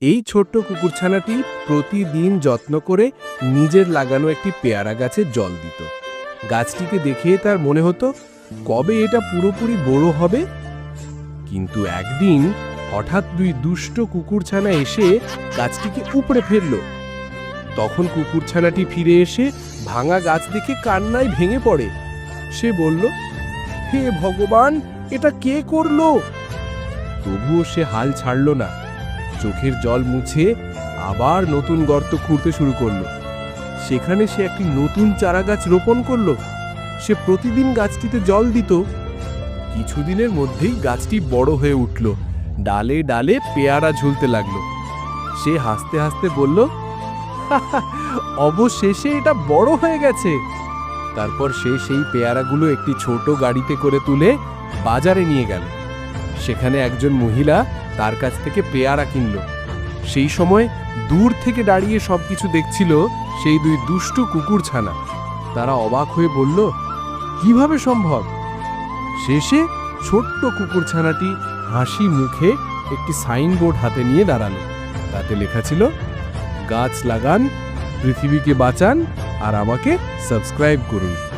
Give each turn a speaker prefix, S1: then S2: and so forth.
S1: এই ছোট্ট কুকুরছানাটি প্রতিদিন যত্ন করে নিজের লাগানো একটি পেয়ারা গাছে জল দিত। গাছটিকে দেখে তার মনে হতো, কবে এটা পুরোপুরি বড় হবে? কিন্তু একদিন হঠাৎ দুই দুষ্ট কুকুরছানা এসে গাছটিকে উপড়ে ফেলল। তখন কুকুরছানাটি ফিরে এসে ভাঙা গাছ দেখে কান্নায় ভেঙে পড়ে। সে বলল, হে ভগবান, এটা কে করল? তবুও সে হাল ছাড়ল না। চোখের জল মুছে আবার নতুন গর্ত খুঁড়তে শুরু করল। সেখানে সে একটি নতুন চারা গাছ রোপণ করল। সে প্রতিদিন গাছটিতে জল দিত। কিছুদিনের মধ্যেই গাছটি বড় হয়ে উঠল। ডালে ডালে পেয়ারা ঝুলতে লাগল। সে হাসতে হাসতে বলল অবশেষে এটা বড় হয়ে গেছে। তারপর সে সেই পেয়ারাগুলো একটি ছোট গাড়িতে করে তুলে বাজারে নিয়ে গেল। সেখানে একজন মহিলা তার কাছ থেকে পেয়ারা কিনল। সেই সময় দূর থেকে দাঁড়িয়ে সবকিছু দেখছিল সেই দুই দুষ্টু কুকুর ছানা। তারা অবাক হয়ে বলল, কীভাবে সম্ভব? শেষে ছোট্ট কুকুরছানাটি হাসি মুখে একটি সাইনবোর্ড হাতে নিয়ে দাঁড়াল। তাতে লেখা ছিল, গাছ লাগান, পৃথিবীকে বাঁচান আর আমাকে সাবস্ক্রাইব করুন।